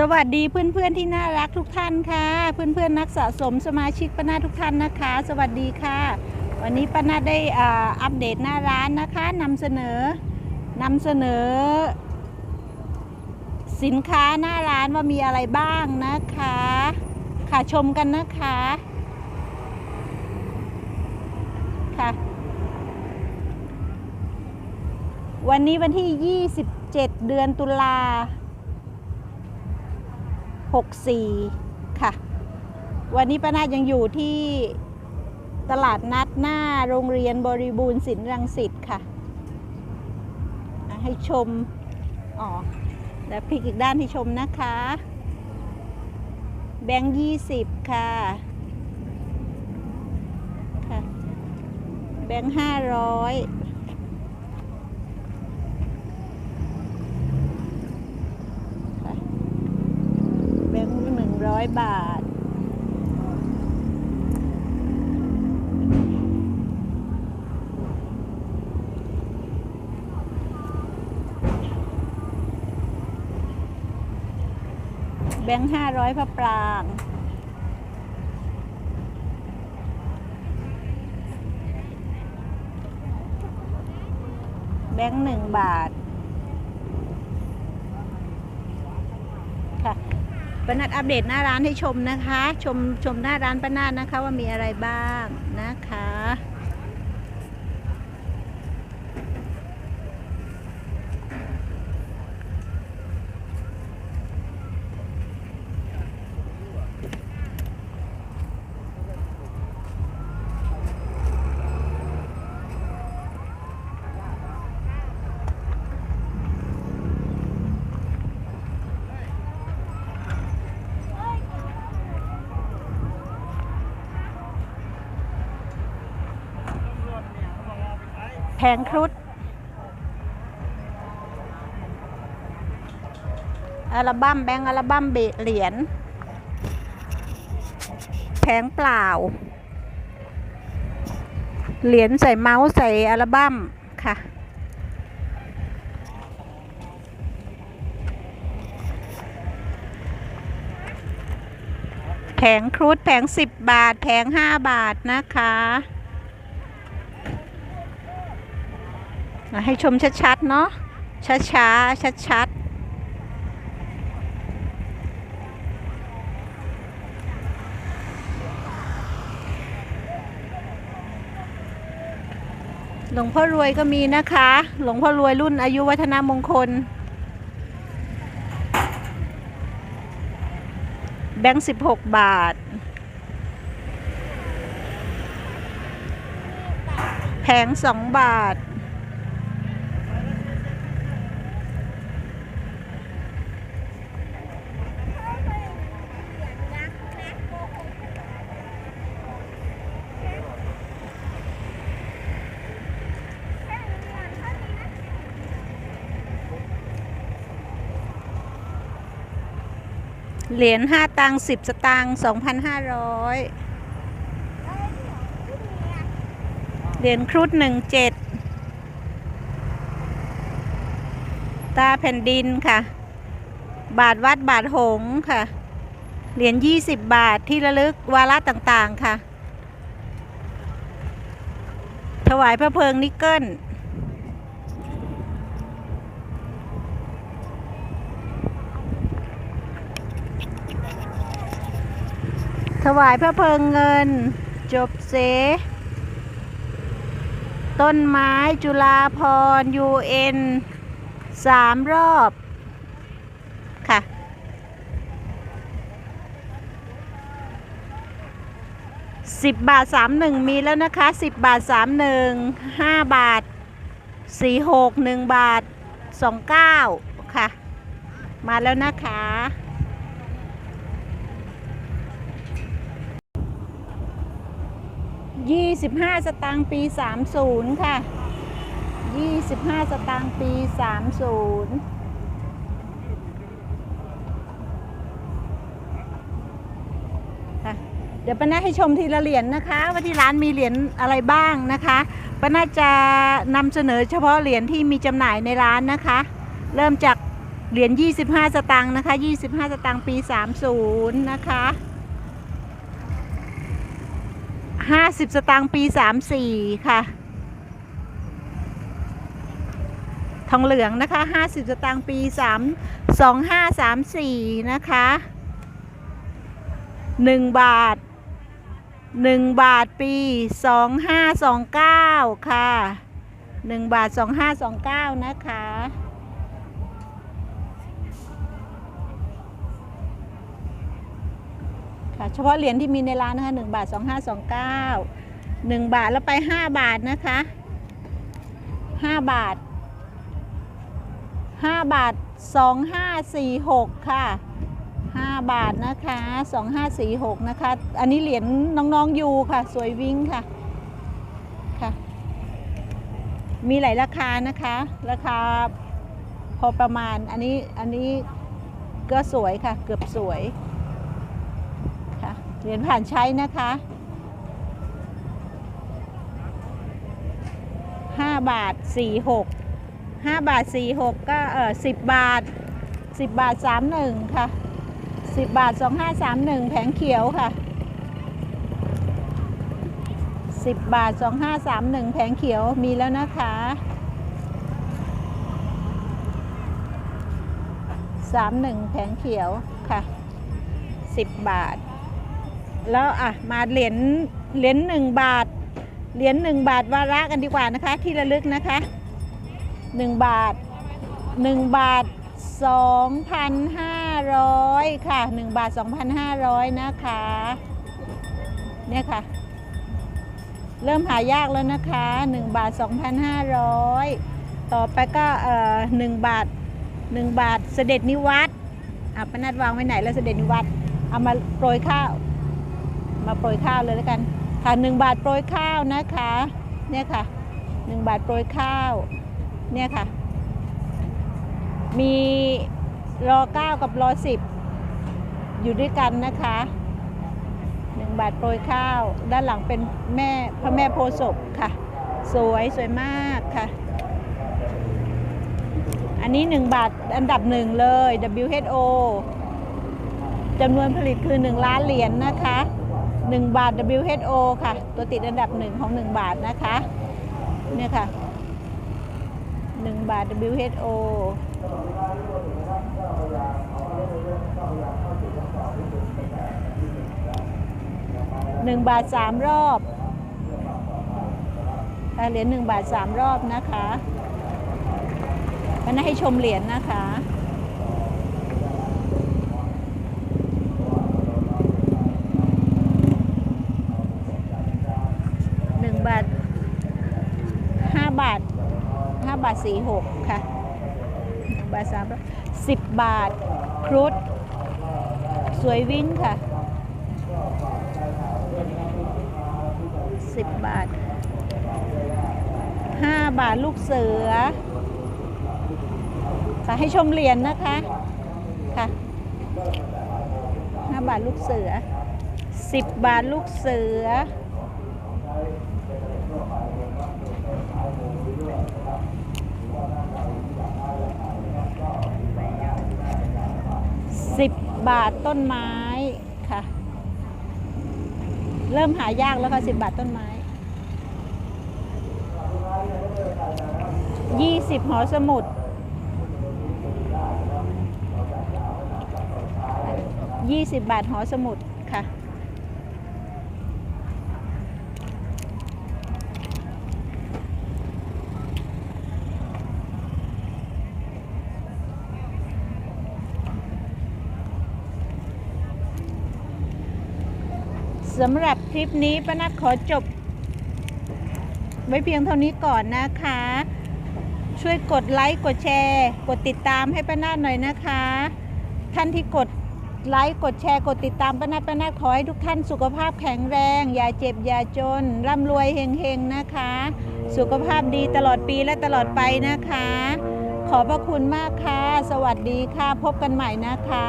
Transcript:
สวัสดีเพื่อนๆที่น่ารักทุกท่านค่ะ เพื่อนๆนักสะสมสมาชิกป้านาทุกท่านนะคะ สวัสดีค่ะ วันนี้ป้านาได้อัปเดตหน้าร้านนะคะนำเสนอนำเสนอ สินค้าหน้าร้านว่ามีอะไรบ้างนะคะ ค่ะชมกันนะคะค่ะวันนี้วันที่ 27 เดือนตุลา 64 ค่ะ วันนี้ป้านายังอยู่ที่ตลาดนัดหน้าโรงเรียนบริบูรณ์ศิลป์รังสิตค่ะอะให้ชม อ๋อแล้วพลิกอีกด้านให้ชมนะคะ แบงค์ยี่สิบค่ะค่ะ แบงค์ห้าร้อย 100 บาท แบงค์ห้าร้อยพระปรางแบงค์หนึ่งบาท ปนัดอัปเดตหน้าร้านให้ชมนะคะ ชมชมหน้าร้านปนาดนะคะว่ามีอะไรบ้างนะคะ แผงครุฑอัลบั้มแบงค์อัลบั้มเบเหรียญแผงเปล่า เหรียญใส่เมาส์ใส่อัลบั้มค่ะ แผงครุฑแผงสิบบาท แผงห้าบาทนะคะ ให้ชมชัดๆ เนาะช้าๆ ชัดๆหลวงพ่อรวยก็มีนะคะ หลวงพ่อรวยรุ่นอายุวัฒนามงคล แบงค์สิบหกบาท แผงสองบาท เหรียญห้าตังสิบสตางสองพันห้าร้อยเหรียญครุฑหนึ่งเจ็ดตาแผ่นดินค่ะ บาทวัดบาทหงค่ะ เหรียญยี่สิบบาทที่ระลึกวาระต่างๆค่ะ ถวายพระเพลิงนิกเกิล ถวายพระเพลิงเงิน จบเส ต้นไม้จุฬาพรยูเอ็นสามรอบค่ะ สิบบาทสามหนึ่งมีแล้วนะคะสิบบาทสามหนึ่งห้าบาทสี่หกหนึ่งบาทสองเก้าค่ะ มาแล้วนะคะ ยี่สิบห้าสตางค์ปีสามศูนย์ค่ะยี่สิบห้าสตางค์ปีสามศูนย์ค่ะเดี๋ยวป้านาให้ชมทีละเหรียญนะคะว่าที่ร้านมีเหรียญอะไรบ้างนะคะป้านาจะนำเสนอเฉพาะเหรียญที่มีจำหน่ายในร้านนะคะ เริ่มจากเหรียญ25 สตางค์นะคะ 25 สตางค์ปี 30 นะคะ 50สตางค์ปี34ค่ะ ทองเหลืองนะคะ50สตางค์ปี3 2534นะคะ1บาท1บาทปี2529ค่ะ1บาท2529นะคะ ค่ะเฉพาะเหรียญที่มีในร้านนะคะ1บาท2529 1บาทแล้วไป5บาทนะคะ5บาท5บาท2546ค่ะ5บาทนะคะ2546นะคะ อันนี้เหรียญน้องๆยูค่ะ สวยวิ่งค่ะค่ะ มีหลายราคานะคะ ราคาพอประมาณอันนี้อันนี้ก็สวยค่ะ เกือบสวย เหรียญผ่านใช้นะคะห้าบาทสี่หกห้าบาทสี่หกก็เออสิบบาทสิบบาทสามหนึ่งค่ะสิบบาทสองห้าสามหนึ่งแผงเขียวค่ะสิบบาทสองห้าสามหนึ่งแผงเขียวมีแล้วนะคะสามหนึ่งแผงเขียวค่ะสิบบาท แล้วอะมาเหรียญเหรียญ1บาท เหรียญ1บาทวาระกันดีกว่านะคะ ที่ระลึกนะคะ1บาท1บาท2,500ค่ะ1บาท2,500นะคะเนี่ยค่ะ เริ่มหายากแล้วนะคะ1บาท2,500ต่อไปก็เอ่อ1บาท1บาทเสด็จนิวัตอะปนัดวางไว้ไหนแล้วเสด็จนิวัตเอามาโปรยข้าว มาโปรยข้าวเลยแล้วกัน ค่ะ1บาทโปรยข้าวนะคะ เนี่ยค่ะ1บาทโปรยข้าว เนี่ยค่ะ มีรอเก้ากับรอสิบอยู่ด้วยกันนะคะหนึ่งบาทโปรยข้าว ด้านหลังเป็นแม่พระแม่โพศพค่ะ สวยสวยมากค่ะ อันนี้1บาทอันดับหนึ่งเลย WHO จำนวนผลิตคือ 1 ล้านเหรียญนะคะ 1 บาท WHO ค่ะ ตัวติดอันดับหนึ่งของ 1 บาทนะคะเนี่ยค่ะ 1 บาท WHO หนึ่งบาทสามรอบเหรียญหนึ่งบาทสามรอบนะคะมันให้ชมเหรียญนะคะ หนึ่งบาทห้าบาทห้า บาทสี่หกค่ะบาทสามสิบบาทครุฑสวยวิ่งค่ะสิบบาทห้าบาทลูกเสือค่ะให้ชมเหรียญนะคะค่ะห้าบาทลูกเสือสิบบาทลูกเสือ สิบบาทต้นไม้ค่ะ เริ่มหายากแล้วค่ะสิบบาทต้นไม้ยี่สิบหอสมุดยี่สิบบาทหอสมุดค่ะ สำหรับคลิปนี้ป้านัดขอจบ ไว้เพียงเท่านี้ก่อนนะคะ ช่วยกดไลค์กดแชร์ กดติดตามให้ป้านาดหน่อยนะคะ ท่านที่กดไลค์กดแชร์กดติดตามป้านาดป้านาดขอให้ทุกท่านสุขภาพแข็งแรง อย่าเจ็บอย่าจนร่ำรวยเฮงๆนะคะ สุขภาพดีตลอดปีและตลอดไปนะคะ ขอบพระคุณมากค่ะ สวัสดีค่ะ พบกันใหม่นะคะ